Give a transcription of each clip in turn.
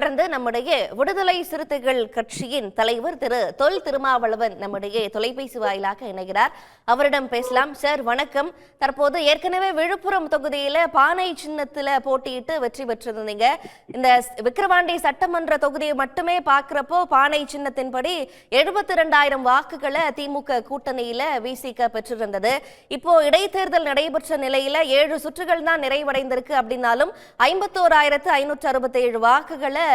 தொடர்ந்து நம்முடைய விடுதலை சிறுத்தைகள் கட்சியின் தலைவர் திரு தொல் திருமாவளவன் நம்முடைய தொலைபேசி வாயிலாக இணைகிறார். அவரிடம் பேசலாம். சார் வணக்கம். தற்போது ஏற்கனவே விழுப்புரம் தொகுதியில பானை சின்னத்துல போட்டியிட்டு வெற்றி பெற்றிருந்தீங்க. இந்த விக்கிரவாண்டி சட்டமன்ற தொகுதியை மட்டுமே பார்க்கிறப்போ பானை சின்னத்தின்படி எழுபத்தி ரெண்டாயிரம் வாக்குகளை திமுக கூட்டணியில விசிக பெற்றிருந்தது. இப்போ இடைத்தேர்தல் நடைபெற்ற நிலையில ஏழு சுற்றுகள் தான் நிறைவடைந்திருக்கு அப்படின்னாலும் ஐம்பத்தோராயிரத்து ஐநூற்று அறுபத்தி ஏழு வாக்குகளை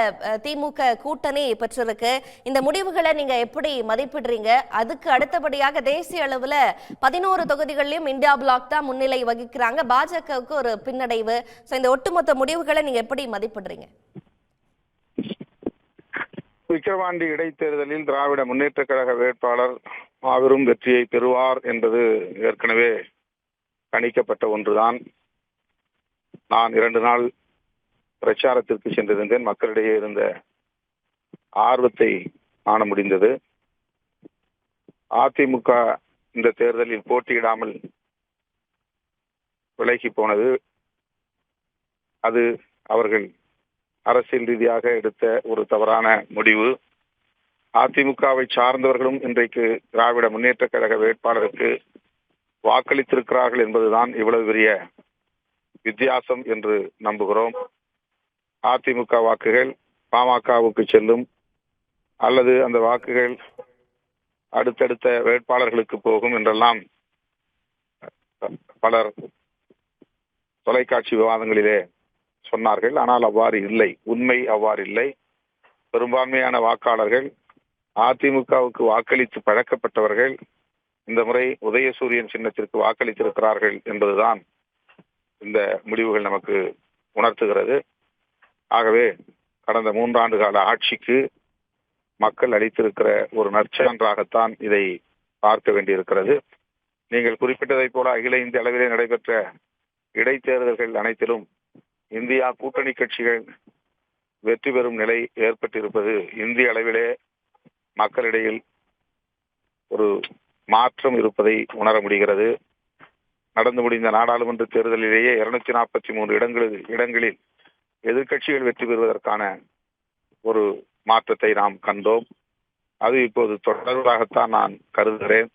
திமுக கூட்டணி பெற்றிருக்கு. இந்த முடிவுகளை நீங்க எப்படி மதிப்பிடுறீங்க? அதுக்கு அடுத்தபடியாக தேசிய அளவுல பதினோரு தொகுதிகளிலும் இந்தியா பிளாக் தான் முன்னிலை வகிக்கிறாங்க. பாஜகவுக்கு ஒரு பின்னடைவு. சோ இந்த ஒட்டுமொத்த முடிவுகளை நீங்க எப்படி மதிப்பிடுறீங்க? விக்கிரவாண்டி இடைத்தேர்தலில் திராவிட முன்னேற்ற கழக வேட்பாளர் மாபெரும் வெற்றியை பெறுவார் என்பது ஏற்கனவே கணிக்கப்பட்ட ஒன்றுதான். நான் இரண்டு நாள் பிரச்சாரத்திற்கு சென்றிருந்தேன் மக்களிடையே இருந்த ஆர்வத்தை காண முடிந்தது. அதிமுக இந்த தேர்தலில் போட்டியிடாமல் விலகி போனது. அது அவர்கள் அரசியல் ரீதியாக எடுத்த ஒரு தவறான முடிவு. அதிமுகவை சார்ந்தவர்களும் இன்றைக்கு திராவிட முன்னேற்ற கழக வேட்பாளருக்கு வாக்களித்திருக்கிறார்கள் என்பதுதான் இவ்வளவு பெரிய வித்தியாசம் என்று நம்புகிறோம். அதிமுக வாக்குகள் பாமகவுக்கு செல்லும் அல்லது அந்த வாக்குகள் அடுத்தடுத்த வேட்பாளர்களுக்கு போகும் என்றெல்லாம் பலர் தொலைக்காட்சி விவாதங்களிலே சொன்னார்கள். ஆனால் அவ்வாறு இல்லை. உண்மை அவ்வாறு இல்லை. பெரும்பான்மையான வாக்காளர்கள் அதிமுகவுக்கு வாக்களித்து பழக்கப்பட்டவர்கள் இந்த முறை உதயசூரியன் சின்னத்திற்கு வாக்களித்திருக்கிறார்கள் என்பதுதான் இந்த முடிவுகள் நமக்கு உணர்த்துகிறது. ஆகவே கடந்த மூன்றாண்டு கால ஆட்சிக்கு மக்கள் அளித்திருக்கிற ஒரு நற்சான்றாகத்தான் இதை பார்க்க வேண்டியிருக்கிறது. நீங்கள் குறிப்பிட்டதைப் போல அகில இந்திய அளவிலே நடைபெற்ற இடைத்தேர்தல்கள் அனைத்திலும் இந்தியா கூட்டணி கட்சிகள் வெற்றி பெறும் நிலை ஏற்பட்டிருப்பது இந்திய அளவிலே மக்களிடையில் ஒரு மாற்றம் இருப்பதை உணர முடிகிறது. நடந்து முடிந்த நாடாளுமன்ற தேர்தலிலேயே இருநூத்தி நாற்பத்தி மூன்று இடங்களில் இடங்களில் எதிர்க்கட்சிகள் வெற்றி பெறுவதற்கான ஒரு மாற்றத்தை நாம் கண்டோம். அது இப்போது தொடர்பாகத்தான் நான் கருதுகிறேன்.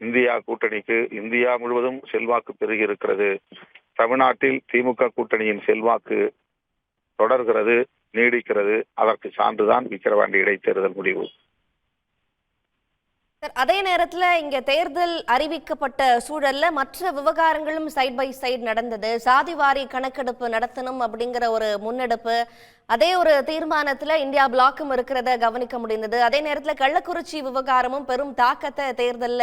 இந்தியா கூட்டணிக்கு இந்தியா முழுவதும் செல்வாக்கு பெருகி இருக்கிறது தமிழ்நாட்டில் திமுக கூட்டணியின் செல்வாக்கு தொடர்கிறது நீடிக்கிறது. அதற்கு சான்றுதான் விக்கிரவாண்டி இடைத்தேர்தல் முடிவு. அதே நேரத்துல இங்க தேர்தல் அறிவிக்கப்பட்ட சூழல்ல மற்ற விவகாரங்களும் சைட் பை சைடு நடந்தது. சாதிவாரி கணக்கெடுப்பு நடத்தணும் அப்படிங்கிற ஒரு முன்னெடுப்பு அதே ஒரு தீர்மானத்துல இந்தியா பிளாக்கும் இருக்கிறத கவனிக்க முடிந்தது. அதே நேரத்துல கள்ளக்குறிச்சி விவகாரமும் பெரும் தாக்கத்தை தேர்தல்ல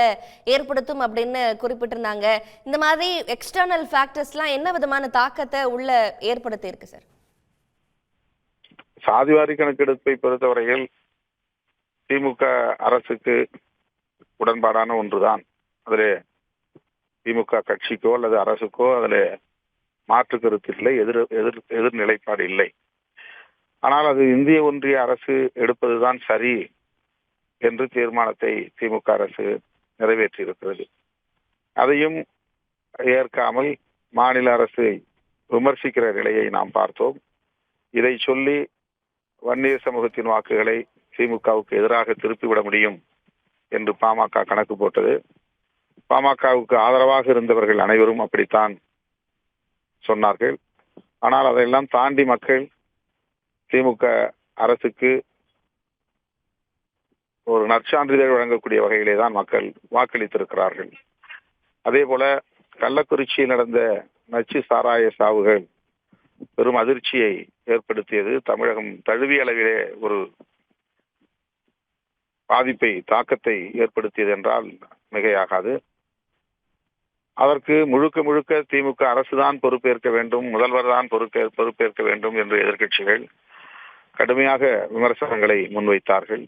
ஏற்படுத்தும் அப்படின்னு குறிப்பிட்டிருந்தாங்க. இந்த மாதிரி எக்ஸ்டர்னல் ஃபேக்டர்ஸ்லாம் என்ன விதமான தாக்கத்தை உள்ள ஏற்படுத்தி இருக்கு சார்? சாதிவாரி கணக்கெடுப்பை பொறுத்தவரையில் திமுக அரசுக்கு உடன்பாடான ஒன்றுதான். அதில் திமுக கட்சிக்கோ அல்லது அரசுக்கோ அதில் மாற்று கருத்து இல்லை எதிர் எதிர் எதிர் நிலைப்பாடு இல்லை. ஆனால் அது இந்திய ஒன்றிய அரசு எடுப்பதுதான் சரி என்று தீர்மானத்தை திமுக அரசு நிறைவேற்றியிருக்கிறது. அதையும் ஏற்காமல் மாநில அரசை விமர்சிக்கிற நிலையை நாம் பார்த்தோம். இதை சொல்லி வன்னியர் சமூகத்தின் வாக்குகளை திமுகவுக்கு எதிராக திருப்பிவிட முடியும் என்று பாமக கணக்கு போட்டது. பாமகவுக்கு ஆதரவாக இருந்தவர்கள் அனைவரும் அப்படித்தான் சொன்னார்கள். ஆனால் அதையெல்லாம் தாண்டி மக்கள் திமுக அரசுக்கு ஒரு நற்சான்றிதழ் வழங்கக்கூடிய வகையிலே தான் மக்கள் வாக்களித்திருக்கிறார்கள். அதே போல கள்ளக்குறிச்சியில் நடந்த நச்சு சாராய சாவுகள் பெரும் அதிர்ச்சியை ஏற்படுத்தியது. தமிழகம் தழுவிய அளவிலே ஒரு பாதிப்பை தாக்கத்தை ஏற்படுத்தியது என்றால் மிகையாகாது. அதற்கு முழுக்க முழுக்க திமுக அரசுதான் பொறுப்பேற்க வேண்டும் முதல்வர் தான் பொறுப்பே பொறுப்பேற்க வேண்டும் என்று எதிர்கட்சிகள் கடுமையாக விமர்சனங்களை முன்வைத்தார்கள்.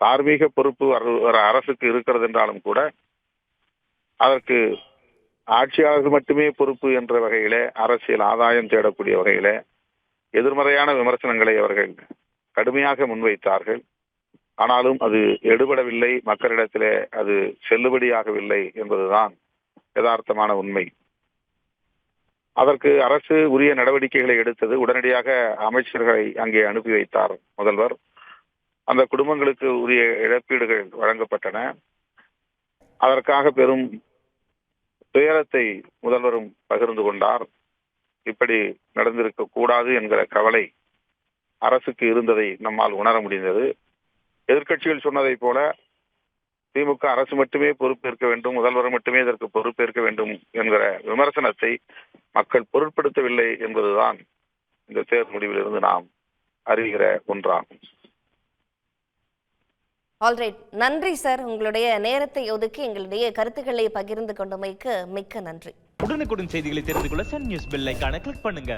தார்மீக பொறுப்பு வர அரசுக்கு இருக்கிறது என்றாலும் கூட அதற்கு ஆட்சியாளர்கள் மட்டுமே பொறுப்பு என்ற வகையிலே அரசியல் ஆதாயம் தேடக்கூடிய வகையிலே எதிர்மறையான விமர்சனங்களை அவர்கள் கடுமையாக முன்வைத்தார்கள். ஆனாலும் அது எடுபடவில்லை மக்களிடத்திலே அது செல்லுபடியாகவில்லை என்பதுதான் யதார்த்தமான உண்மை. அதற்கு அரசு உரிய நடவடிக்கைகளை எடுத்தது உடனடியாக அமைச்சர்களை அங்கே அனுப்பி வைத்தார் முதல்வர். அந்த குடும்பங்களுக்கு உரிய இழப்பீடுகள் வழங்கப்பட்டன. அதற்காக பெரும் துயரத்தை முதல்வரும் பகிர்ந்து கொண்டார். இப்படி நடந்திருக்க கூடாது என்கிற கவலை அரசுக்கு இருந்ததை நம்மால் உணர முடிந்தது. எதிர்க்கட்சிகள் சொன்னதைப் போல திமுக அரசு மட்டுமே பொறுப்பேற்க வேண்டும் முதல்வர் மட்டுமே இதற்கு பொறுப்பேற்க வேண்டும் என்கிற விமர்சனத்தை மக்கள் பொருட்படுத்தவில்லை என்பதுதான் இந்த தேர்தல் முடிவிலிருந்து நாம் அறிகிற ஒன்றாகும். ஆல்ரைட் நன்றி சார் உங்களுடைய நேரத்தை ஒதுக்கி எங்களுடைய கருத்துக்களை பகிர்ந்து கொண்டமைக்கு மிக்க நன்றி. உடனுக்குடன் செய்திகளை தெரிந்து கொள்ள சன் நியூஸ் பெல் ஐகானை கிளிக் பண்ணுங்க.